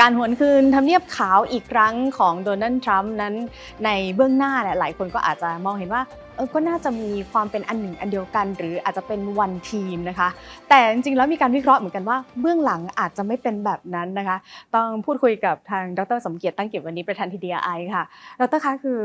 การหวนคืนทำเนียบขาวอีกครั้งของโดนัลด์ทรัมป์นั้นในเบื้องหน้าเนี่ยหลายคนก็อาจจะมองเห็นว่าเออก็น่าจะมีความเป็นอันหนึ่งอันเดียวกัน หรืออาจจะเป็นวันทีมนะคะ แต่จริงๆแล้วมีการวิเคราะห์เหมือนกันว่าเบื้องหลังอาจจะไม่เป็นแบบนั้นนะคะ ต้องพูดคุยกับทางดรสมเกียรติตั้งเกียรติวันนี้ประธานทีดีไอค่ะดรคะคือ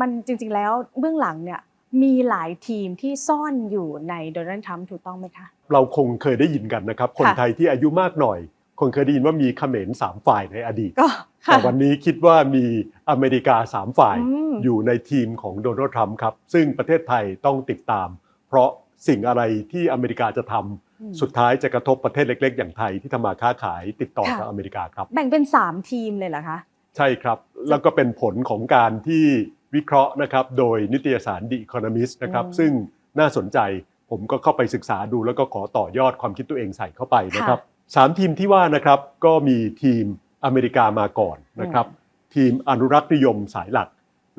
มันจริงๆแล้วเบื้องหลังเนี่ยมีหลายทีมที่ซ่อนอยู่ในโดนัลด์ทรัมป์ถูกต้องไหมคะ เราคงเคยได้ยินกันนะครับ คนไทยที่อายุมากหน่อย คงเคยได้ยินว่ามีเขมรสามฝ่ายในอดีตก็ค่ะแต่วันนี้คิดว่ามีอเมริกาสามฝ่ายอืมอยู่ในทีมของโดนัลด์ทรัมป์ครับ ซึ่งประเทศไทยต้องติดตาม เพราะสิ่งอะไรที่อเมริกาจะทำอืมสุดท้ายจะกระทบประเทศเล็ก ๆ อย่างไทยที่ทำมาค้าขายติดต่อค่ะกับอเมริกาครับ แบ่งเป็น 3 ทีมเลยเหรอคะ ใช่ครับ แล้วก็เป็นผลของการที่วิเคราะห์นะครับโดยนิตยสาร The Economist นะครับอืมซึ่งน่าสนใจผมก็เข้าไปศึกษาดูแล้วก็ขอต่อยอดความคิดตัวเองใส่เข้าไปนะครับ สามทีมที่ว่านะครับก็มีทีมอเมริกามาก่อนนะครับ ทีมอนุรักษ์นิยมสายหลัก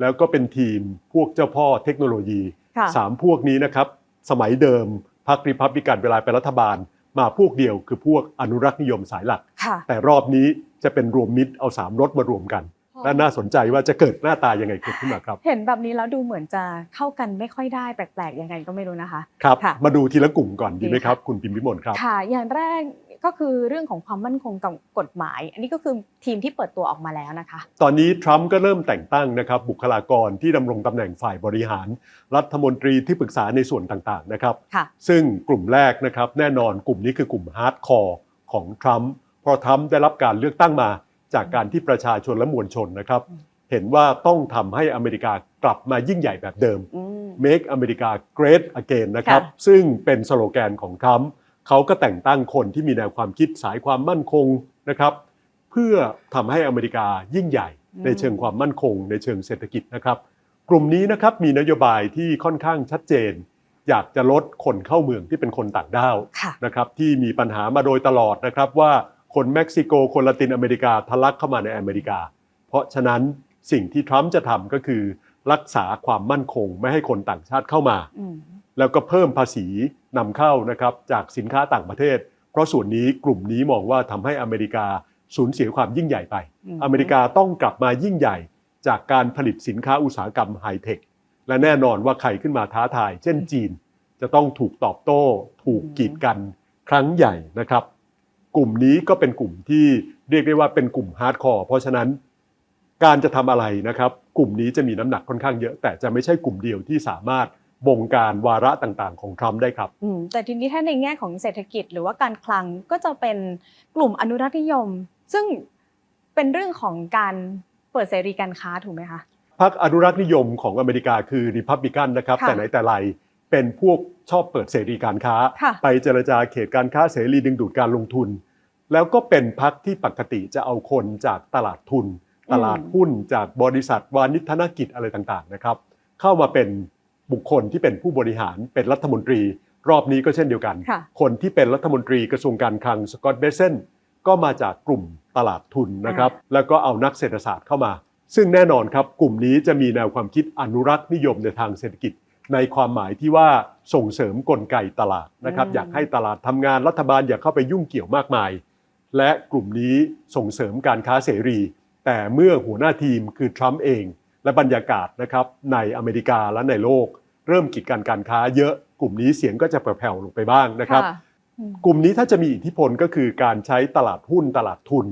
แล้วก็เป็นทีมพวกเจ้าพ่อเทคโนโลยีค่ะสามพวกนี้นะครับสมัยเดิมพรรคริพับลิกันเวลาเป็นรัฐบาล มาพวกเดียวคือพวกอนุรักษ์นิยมสายหลักค่ะแต่รอบนี้จะเป็นรวมมิตรเอาสามรถมารวมกันและน่าสนใจว่าจะเกิดหน้าตายังไงเกิดขึ้นมาครับ เห็นแบบนี้แล้วดูเหมือนจะเข้ากันไม่ค่อยได้แปลกๆยังไงก็ไม่รู้นะคะ ครับค่ะมาดูทีละกลุ่มก่อนดีไหมดีค่ะครับ คุณปิมพิมลครับ ค่ะ อย่างแรก ก็คือเรื่องของความมั่นคงกับกฎหมาย อันนี้ก็คือทีมที่เปิดตัวออกมาแล้วนะคะ ตอนนี้ทรัมป์ก็เริ่มแต่งตั้งนะครับบุคลากรที่ดำรงตำแหน่งฝ่ายบริหาร รัฐมนตรีที่ปรึกษาในส่วนต่างๆนะครับค่ะซึ่งกลุ่มแรกนะครับแน่นอนกลุ่มนี้คือกลุ่มฮาร์ดคอร์ของทรัมป์เพราะทรัมป์ได้รับการเลือกตั้งมาจากการที่ประชาชนและมวลชนนะครับอืมเห็นว่าต้องทำให้อเมริกากลับมายิ่งใหญ่แบบเดิมอืม Make America Great Again นะครับค่ะซึ่งเป็นสโลแกนของทรัมป์ เขาก็แต่งตั้งคนที่มีแนวความคิดสายความมั่นคงนะครับ เพื่อทำให้อเมริกายิ่งใหญ่ ในเชิงความมั่นคง ในเชิงเศรษฐกิจนะครับ กลุ่มนี้นะครับมีนโยบายที่ค่อนข้างชัดเจน อยากจะลดคนเข้าเมืองที่เป็นคนต่างด้าวค่ะนะครับที่มีปัญหามาโดยตลอดนะครับว่าคนเม็กซิโกคนละตินอเมริกาทะลักเข้ามาในอเมริกา เพราะฉะนั้นสิ่งที่ทรัมป์จะทำก็คือรักษาความมั่นคงไม่ให้คนต่างชาติเข้ามาอืม แล้วก็เพิ่มภาษีนำเข้านะครับจากสินค้าต่างประเทศ เพราะส่วนนี้กลุ่มนี้มองว่าทำให้อเมริกาสูญเสียความยิ่งใหญ่ไปอืมอเมริกาต้องกลับมายิ่งใหญ่ จากการผลิตสินค้าอุตสาหกรรมไฮเทคและแน่นอนว่าใครขึ้นมาท้าทาย เช่นจีน จะต้องถูกตอบโต้ ถูกกีดกันครั้งใหญ่นะครับ กลุ่มนี้ก็เป็นกลุ่มที่เรียกได้ว่าเป็นกลุ่มฮาร์ดคอร์เพราะฉะนั้นการจะทำอะไรนะครับ กลุ่มนี้จะมีน้ำหนักค่อนข้างเยอะ แต่จะไม่ใช่กลุ่มเดียวที่สามารถ บงการวาระต่างๆ ของทรัมป์ได้ครับอืมแต่ทีนี้ถ้าในแง่ของเศรษฐกิจหรือว่าการคลังก็จะเป็นกลุ่มอนุรักษ์นิยม ซึ่งเป็นเรื่องของการเปิดเสรีการค้าถูกไหมคะพรรคอนุรักษ์นิยมของอเมริกาคือริพับลิกันนะครับค่ะแต่ไหนแต่ไรเป็นพวกชอบเปิดเสรีการค้าค่ะไปเจรจาเขตการค้าเสรีดึงดูดการลงทุน แล้วก็เป็นพรรคที่ปกติจะเอาคนจากตลาดทุน ตลาดหุ้นจากบริษัทวานิชธนกิจอะไรต่างๆนะครับ เข้ามาเป็น บุคคลที่เป็นผู้บริหารเป็นรัฐมนตรี รอบนี้ก็เช่นเดียวกันค่ะคนที่เป็นรัฐมนตรีกระทรวงการคลังสกอตต์เบเซนก็มาจากกลุ่มตลาดทุนนะครับ แล้วก็เอานักเศรษฐศาสตร์เข้ามา ซึ่งแน่นอนครับกลุ่มนี้จะมีแนวความคิดอนุรักษ์นิยมในทางเศรษฐกิจ ในความหมายที่ว่าส่งเสริมกลไกตลาดนะครับอืมอยากให้ตลาดทำงานรัฐบาลอย่าเข้าไปยุ่งเกี่ยวมากมาย และกลุ่มนี้ส่งเสริมการค้าเสรี แต่เมื่อหัวหน้าทีมคือทรัมป์เอง และบรรยากาศนะครับในอเมริกาและในโลก เริ่มกีดกันการค้าเยอะกลุ่มนี้เสียงก็จะแผ่วๆลงไปบ้างนะครับค่ะอืมกลุ่มนี้ถ้าจะมีอิทธิพลก็คือการใช้ตลาดหุ้นตลาดทุน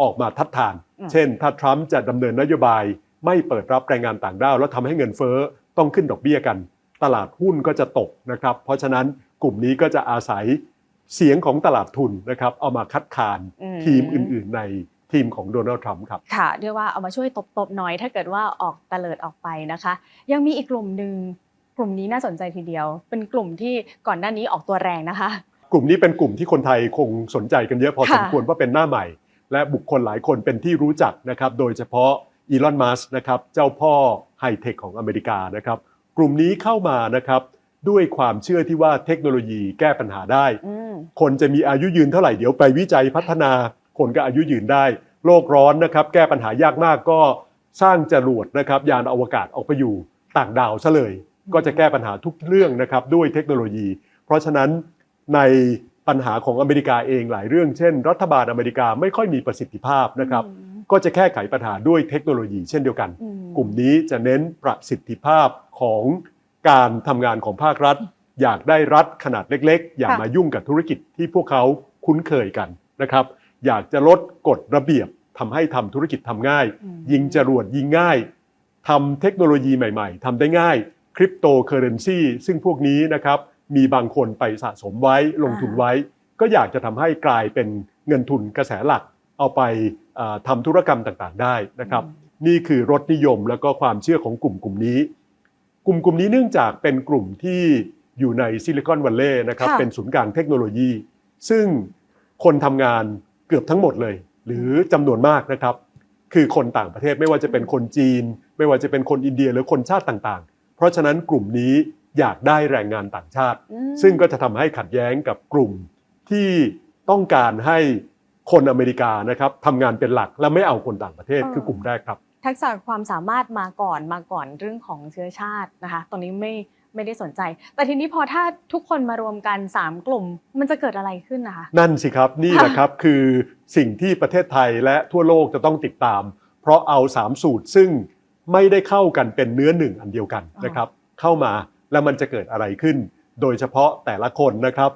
ออกมาทัดทานอืมเช่น ถ้าทรัมป์จะดำเนินนโยบาย ไม่เปิดรับแรงงานต่างด้าว แล้วทำให้เงินเฟ้อต้องขึ้นดอกเบี้ยกัน ตลาดหุ้นก็จะตกนะครับ เพราะฉะนั้นกลุ่มนี้ก็จะอาศัยเสียงของตลาดทุนนะครับเอามาคัดค้านอืมทีมอื่นๆใน ทีมของโดนัลด์ทรัมป์ครับ ค่ะเรียกว่าเอามาช่วยตบๆหน่อย ถ้าเกิดว่าออกตะเลิดออกไปนะคะ ยังมีอีกกลุ่มหนึ่งกลุ่มนี้น่าสนใจทีเดียว เป็นกลุ่มที่ก่อนหน้านี้ออกตัวแรงนะคะ กลุ่มนี้เป็นกลุ่มที่คนไทยคงสนใจกันเยอะพอค่ะสมควรว่าเป็นหน้าใหม่ และบุคคลหลายคนเป็นที่รู้จักนะครับ โดยเฉพาะอีลอนมัสนะครับเจ้าพ่อไฮเทคของอเมริกานะครับ กลุ่มนี้เข้ามานะครับด้วยความเชื่อที่ว่าเทคโนโลยีแก้ปัญหาได้อืมคนจะมีอายุยืนเท่าไหร่เดี๋ยวไปวิจัยพัฒนา คนก็อายุยืนได้ โลกร้อนนะครับแก้ปัญหายากมากก็สร้างจรวดนะครับยานอวกาศออกไปอยู่ต่างดาวซะเลย ก็จะแก้ปัญหาทุกเรื่องนะครับด้วยเทคโนโลยี เพราะฉะนั้นในปัญหาของอเมริกาเองหลายเรื่อง เช่น รัฐบาลอเมริกาไม่ค่อยมีประสิทธิภาพนะครับอืมก็จะแก้ไขปัญหาด้วยเทคโนโลยีเช่นเดียวกันอืมกลุ่มนี้จะเน้นประสิทธิภาพของการทำงานของภาครัฐ อยากได้รัฐขนาดเล็ก ๆ อย่าค่ะมายุ่งกับธุรกิจที่พวกเขาคุ้นเคยกันนะครับ อยากจะลดกฎระเบียบทำให้ทำธุรกิจทำง่ายอืมยิงจรวดยิงง่ายทำเทคโนโลยีใหม่ๆทำได้ง่ายคริปโตเคอเรนซีซึ่งพวกนี้นะครับมีบางคนไปสะสมไว้ลงทุนไว้ ก็อยากจะทำให้กลายเป็นเงินทุนกระแสหลัก เอาไปเอ่อทำธุรกรรมต่างๆ ได้นะครับ นี่คือรสนิยมแล้วก็ความเชื่อของกลุ่มกลุ่มนี้ กลุ่มกลุ่มนี้เนื่องจากเป็นกลุ่มที่อยู่ในซิลิคอนวัลเลย์นะครับค่ะเป็นศูนย์กลางเทคโนโลยี ซึ่งคนทำงาน เกือบทั้งหมดเลย หรือจำนวนมากนะครับ คือคนต่างประเทศไม่ว่าจะเป็นคนจีน ไม่ว่าจะเป็นคนอินเดียหรือคนชาติต่างๆ เพราะฉะนั้นกลุ่มนี้อยากได้แรงงานต่างชาติอืมซึ่งก็จะทำให้ขัดแย้งกับกลุ่มที่ต้องการให้คนอเมริกานะครับทำงานเป็นหลักและไม่เอาคนต่างประเทศเออคือกลุ่มแรกครับ ทักษะความสามารถมาก่อนมาก่อนเรื่องของเชื้อชาตินะคะตรงนี้ไม่ ไม่ได้สนใจ แต่ทีนี้พอถ้าทุกคนมารวมกัน 3 กลุ่ม มันจะเกิดอะไรขึ้นนะคะ นั่นสิครับนี่แหละครับคือสิ่งที่ประเทศไทยและทั่วโลกจะต้องติดตาม เพราะเอา 3 สูตรซึ่งไม่ได้เข้ากันเป็นเนื้อหนึ่งอันเดียวกันอ๋อนะครับเข้ามาแล้วมันจะเกิดอะไรขึ้น โดยเฉพาะแต่ละคนนะครับ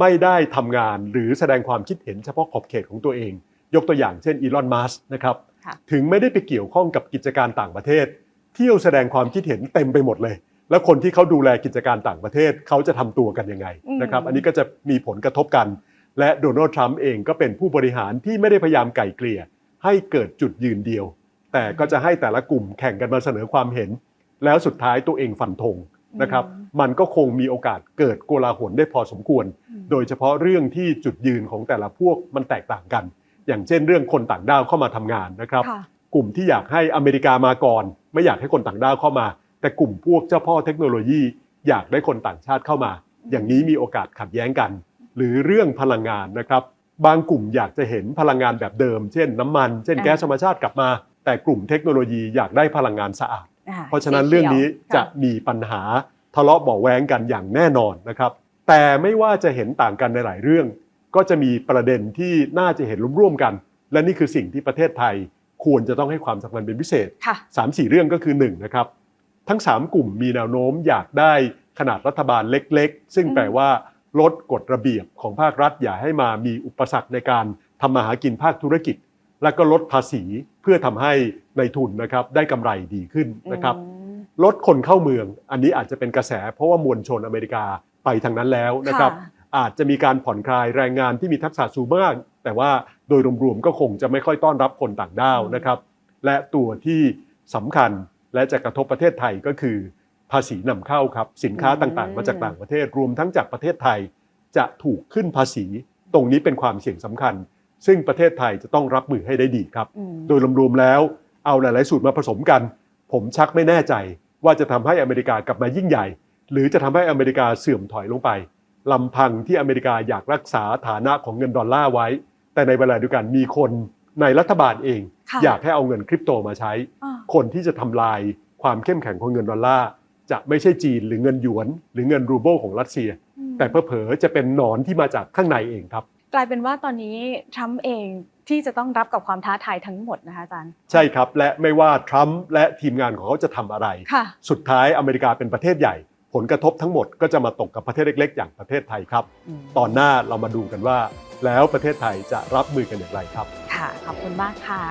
ไม่ได้ทำงานหรือแสดงความคิดเห็นเฉพาะขอบเขตของตัวเอง ยกตัวอย่างเช่นอีลอนมัสนะครับค่ะถึงไม่ได้ไปเกี่ยวข้องกับกิจการต่างประเทศ เที่ยวแสดงความคิดเห็นเต็มไปหมดเลย แล้วคนที่เขาดูแลกิจการต่างประเทศเขาจะทำตัวกันยังไงนะครับอันนี้ก็จะมีผลกระทบกัน และโดนัลด์ทรัมป์เองก็เป็นผู้บริหารที่ไม่ได้พยายามไก่เกลี่ย ให้เกิดจุดยืนเดียว แต่ก็จะให้แต่ละกลุ่มแข่งกันมาเสนอความเห็น แล้วสุดท้ายตัวเองฟันธงนะครับมันก็คงมีโอกาสเกิดโกลาหลได้พอสมควรอืมโดยเฉพาะเรื่องที่จุดยืนของแต่ละพวกมันแตกต่างกัน อย่างเช่นเรื่องคนต่างด้าวเข้ามาทำงานนะครับค่ะกลุ่มที่อยากให้อเมริกามาก่อน ไม่อยากให้คนต่างด้าวเข้ามา แต่กลุ่มพวกเจ้าพ่อเทคโนโลยีอยากได้คนต่างชาติเข้ามา อย่างนี้มีโอกาสขัดแย้งกัน หรือเรื่องพลังงานนะครับ บางกลุ่มอยากจะเห็นพลังงานแบบเดิม เช่น น้ำมัน เช่นอ่าแก๊สธรรมชาติกลับมา แต่กลุ่มเทคโนโลยีอยากได้พลังงานสะอาดอ่เพราะฉะนั้นเรื่องนี้สีขียวจะมีปัญหาทะเลาะเบาะแว้งกันอย่างแน่นอนนะครับ แต่ไม่ว่าจะเห็นต่างกันในหลายเรื่อง ก็จะมีประเด็นที่น่าจะเห็นร่วมๆกัน และนี่คือสิ่งที่ประเทศไทยควรจะต้องให้ความสำคัญเป็นพิเศษค่ะ3 4 เรื่องก็คือ1นะครับ ทั้ง 3 กลุ่มมีแนวโน้มอยากได้ขนาดรัฐบาลเล็ก ๆ ซึ่งอืมแปลว่าลดกฎระเบียบของภาครัฐอย่าให้มามีอุปสรรคในการทำมาหากินภาคธุรกิจ และก็ลดภาษีเพื่อทำให้ในทุนนะครับได้กำไรดีขึ้นนะครับอืมลดคนเข้าเมือง อันนี้อาจจะเป็นกระแส เพราะว่ามวลชนอเมริกาไปทางนั้นแล้วนะครับค่ะอาจจะมีการผ่อนคลายแรงงานที่มีทักษะสูงมากแต่ว่าโดยรวมๆก็คงจะไม่ค่อยต้อนรับคนต่างด้าวอืมนะครับ และตัวที่สำคัญ และจะกระทบประเทศไทยก็คือ ภาษีนำเข้าครับสินค้าต่างๆ มาจากต่างประเทศรวมทั้งจากประเทศไทยจะถูกขึ้นภาษี ตรงนี้เป็นความเสี่ยงสำคัญ ซึ่งประเทศไทยจะต้องรับมือให้ได้ดีครับอืมโดยรวมๆแล้วเอาหลายๆสูตรมาผสมกัน ผมชักไม่แน่ใจ ว่าจะทำให้อเมริกากลับมายิ่งใหญ่ หรือจะทำให้อเมริกาเสื่อมถอยลงไปลำพังที่อเมริกาอยากรักษาฐานะของเงินดอลลาร์ไว้ แต่ในเวลาเดียวกันมีคนในรัฐบาลเองค่ะอยากให้เอาเงินคริปโตมาใช้อ่า คนที่จะทำลายความเข้มแข็งของเงินดอลลาร์จะไม่ใช่จีนหรือเงินหยวน หรือเงินรูเบิลของรัสเซียอืมแต่เผลอๆจะเป็นหนอนที่มาจากข้างในเองครับ กลายเป็นว่าตอนนี้ทรัมป์เองที่จะต้องรับกับความท้าทายทั้งหมดนะคะอาจารย์ใช่ครับ และไม่ว่าทรัมป์และทีมงานของเขาจะทำอะไรค่ะสุดท้ายอเมริกาเป็นประเทศใหญ่ ผลกระทบทั้งหมดก็จะมาตกกับประเทศเล็ก ๆ อย่างประเทศไทยครับมตอนหน้าเรามาดูกันว่า แล้วประเทศไทยจะรับมือกันอย่างไรครับ ค่ะขอบคุณมากค่ะ